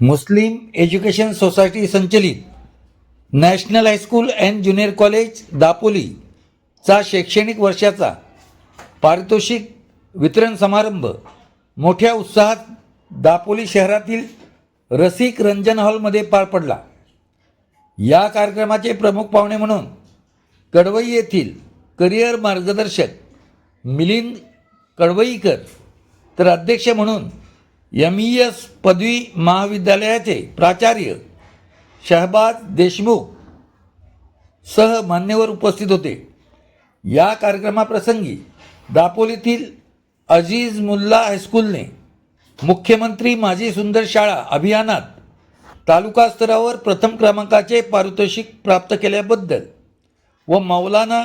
मुस्लिम education society संचलित. National high school and junior college दापोलीचा शैक्षणिक वर्षाचा पारितोषिक वितरण समारंभ. मोठ्या उत्साहात दापोली शहरातील रसिक रंजन हॉलमध्ये पार पडला. या कार्यक्रमाचे प्रमुख पाहुणे म्हणून कडवई येथील करिअर मार्गदर्शक मिलिंद कडवईकर तर अध्यक्ष म्हणून एम ई एस पदवी महाविद्यालयाचे प्राचार्य शहबाज देशमुख सह मान्यवर उपस्थित होते. या कार्यक्रमाप्रसंगी दापोलीतील अजीज मुल्ला हायस्कूलने मुख्यमंत्री माझी सुंदर शाळा अभियानात तालुका स्तरावर प्रथम क्रमांकाचे पारितोषिक प्राप्त केल्याबद्दल व मौलाना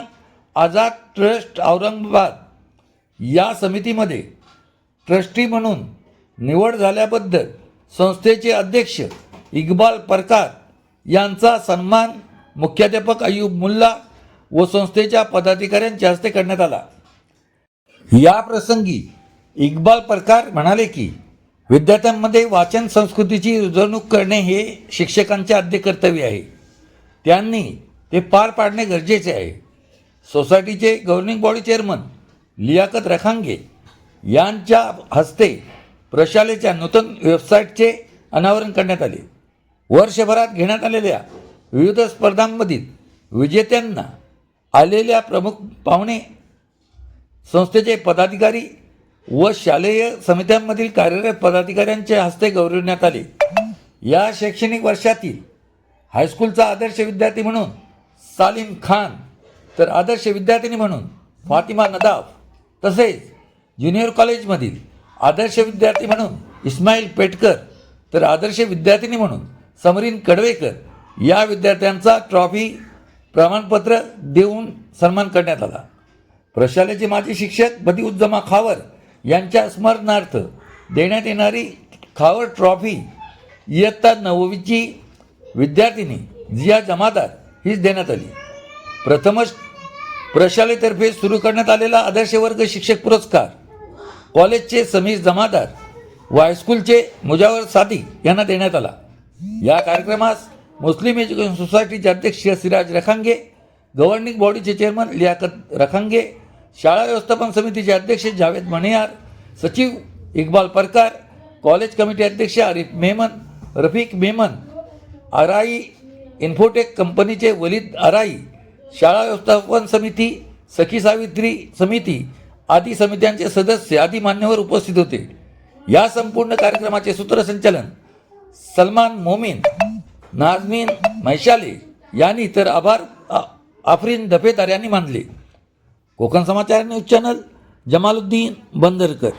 आझाद ट्रस्ट औरंगाबाद या समितीमध्ये ट्रस्टी म्हणून निवड झाल्याबद्दल संस्थेचे अध्यक्ष इक्बाल परकार यांचा सन्मान मुख्याध्यापक अय्यूब मुल्ला व संस्थेच्या पदाधिकाऱ्यांच्या हस्ते करण्यात आला. या प्रसंगी इक्बाल परकार म्हणाले की विद्यार्थ्यांमध्ये वाचन संस्कृतीची रुजवणूक करणे हे शिक्षकांचे आद्य कर्तव्य आहे. त्यांनी ते पार पाडणे गरजेचे आहे. सोसायटीचे governing body chairman Liyakat Rakhange यांच्या हस्ते प्रशालेच्या नूतन वेबसाईटचे अनावरण करण्यात आले. वर्षभरात घेण्यात आलेल्या विविध स्पर्धांमधील विजेत्यांना आलेल्या प्रमुख पाहुणे संस्थेचे पदाधिकारी व शालेय समित्यांमधील कार्यरत पदाधिकाऱ्यांच्या हस्ते गौरविण्यात आले. या शैक्षणिक वर्षातील हायस्कूलचा आदर्श विद्यार्थी म्हणून सालीम खान तर आदर्श विद्यार्थिनी म्हणून फातिमा नदाफ तसेच ज्युनियर कॉलेजमधील आदर्श विद्यार्थी म्हणून इस्माईल पेटकर तर आदर्श विद्यार्थिनी म्हणून समरीन कडवेकर या विद्यार्थ्यांचा ट्रॉफी प्रमाणपत्र देऊन सन्मान करण्यात आला. प्रशालेचे माजी शिक्षक बदिउज्जमा खावर यांच्या स्मरणार्थ देण्यात येणारी खावर ट्रॉफी इयत्ता नववीची विद्यार्थिनी जिया जमादार हीच देण्यात आली. प्रथमच प्रशालेतर्फे सुरू करण्यात आलेला आदर्श वर्ग शिक्षक पुरस्कार कॉलेजचे समीर जमादार व हायस्कूलचे मुजावर सादी यांना देण्यात आला. या कार्यक्रमास मुस्लिम एज्युकेशन सोसायटीचे अध्यक्ष सिराज रखांगे गव्हर्निंग बॉडीचे चेअरमन लियाकत रखांगे शाळा व्यवस्थापन समितीचे अध्यक्ष जावेद मणियार सचिव इक्बाल परकार कॉलेज कमिटी अध्यक्ष आरिफ मेमन रफिक मेमन आराई इन्फोटेक कंपनीचे वलीद आराई शाळा व्यवस्थापन समिती सखी सावित्री समिती आदी समित्यांचे सदस्य आदी मान्यवर उपस्थित होते. या संपूर्ण कार्यक्रमाचे सूत्रसंचालन सलमान मोमीन नाजमीन मैशाली यांनी तर आभार आफरीन दफेदार यांनी मानले. Konkan Samachar news channel Jamaluddin Bandarkar.